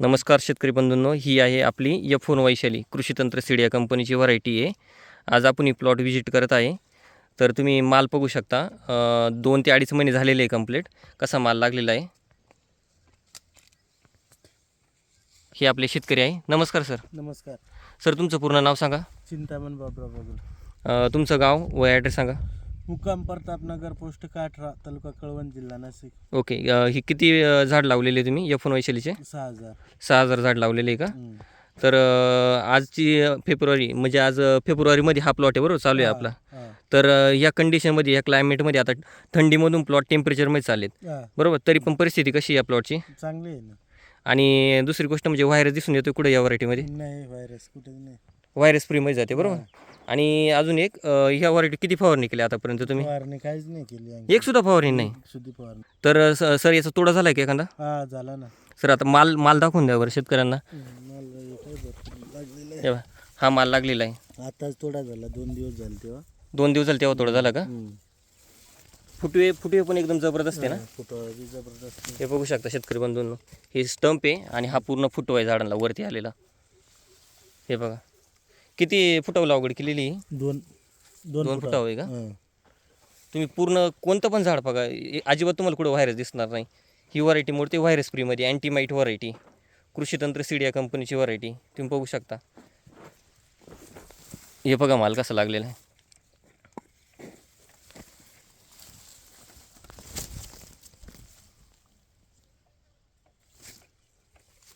नमस्कार शेतकरी बंधूंनो ही आहे आपली एफ फोन वैशाली कृषी तंत्र सीड या कंपनीची व्हरायटी आहे. आज आपण ही प्लॉट व्हिजिट करत आहे. तर तुम्ही माल बघू शकता. दोन ते अडीच महिने झालेले आहे कंप्लीट कसा माल लागलेला आहे? हे आपले शेतकरी आहे. नमस्कार सर नमस्कार. सर तुमचं पूर्ण नाव सांगा. चिंतामण बाबराव बघून अं, तुमचं गाव व ॲड्रेस सांगा. मुक्काम प्रतापनगर पोस्ट काठरा तालुका कळवण जिल्हा नाशिक. ओके अं, ही किती अं, झाड लावलेले तुम्ही? एफ फोन वैशालीचे? सहा हजार. सहा हजार झाड लावलेले आहे का? हम्म. तर अं, आजची अं, फेब्रुवारी म्हणजे आज अं, फेब्रुवारीमध्ये हा प्लॉट आहे बरोबर? चालू आहे आपला. हा, तर अं, या कंडिशनमध्ये या क्लायमेटमध्ये आता थंडीमधून प्लॉट टेम्परेचरमध्ये चालेल. हा, बरोबर? तरी पण परिस्थिती कशी आहे या प्लॉटची चांगली आहे ना. आणि दुसरी गोष्ट म्हणजे व्हायरस दिसून येतो कुठे या व्हरायटीमध्ये नाही व्हायरस कुठे नाही. व्हायरस फ्रीमध्ये जाते बरोबर? आणि अजून एक अं, ह्या व्हरायटी किती फवारणी केली आतापर्यंत तुम्ही? फवारणी काहीच नाही केली आणखी. एक सुद्धा फवारणी नाही? फवारणी तर अं, स- सर याचा तोडा झाला आहे का एखादा? हा झाला ना. सर आता माल माल दाखवून द्या बरं शेतकऱ्यांना. भरपूर लागलेलं हे बघा, हा माल लागलेला आहे. आहे आताच थोडा झाला दोन दिवस झाले तेव्हा. दोन दिवस झाले तेव्हा तोडा झाला का. फुटवे फुटवे पण एकदम जबरदस्त आहे ना? जबरदस्त हे बघू शकता शेतकरी बंधूंनो. हे स्टंप आहे आणि हा पूर्ण फुटवा आहे झाडांना वरती आलेला. हे बघा. किती फुटावं लागवड केलेली? दोन दोन दोन फुटा फुटावं आहे का? हा. तुम्ही पूर्ण कोणतं पण झाड बघा ए- अजिबात तुम्हाला कुठं व्हायरस दिसणार नाही. ही व्हरायटी मोडते व्हायरस फ्रीमध्ये अँटीमाईट व्हरायटी कृषीतंत्र सीड या कंपनीची व्हरायटी तुम्ही बघू शकता. हे बघा माल कसा लागलेला आहे.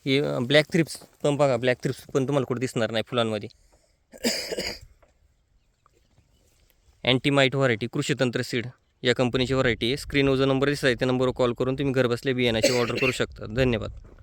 हे ब्लॅक थ्रिप्स पण बघा ब्लॅक थ्रिप्स पण तुम्हाला कुठे दिसणार नाही फुलांमध्ये. अँटीमाईट व्हरायटी कृषीतंत्र सीड या कंपनीची व्हरायटी आहे. स्क्रीनवर जो नंबर दिसत आहे त्या नंबरवर कॉल करून तुम्ही घरबसल्या बियाण्याची ऑर्डर करू शकता. धन्यवाद.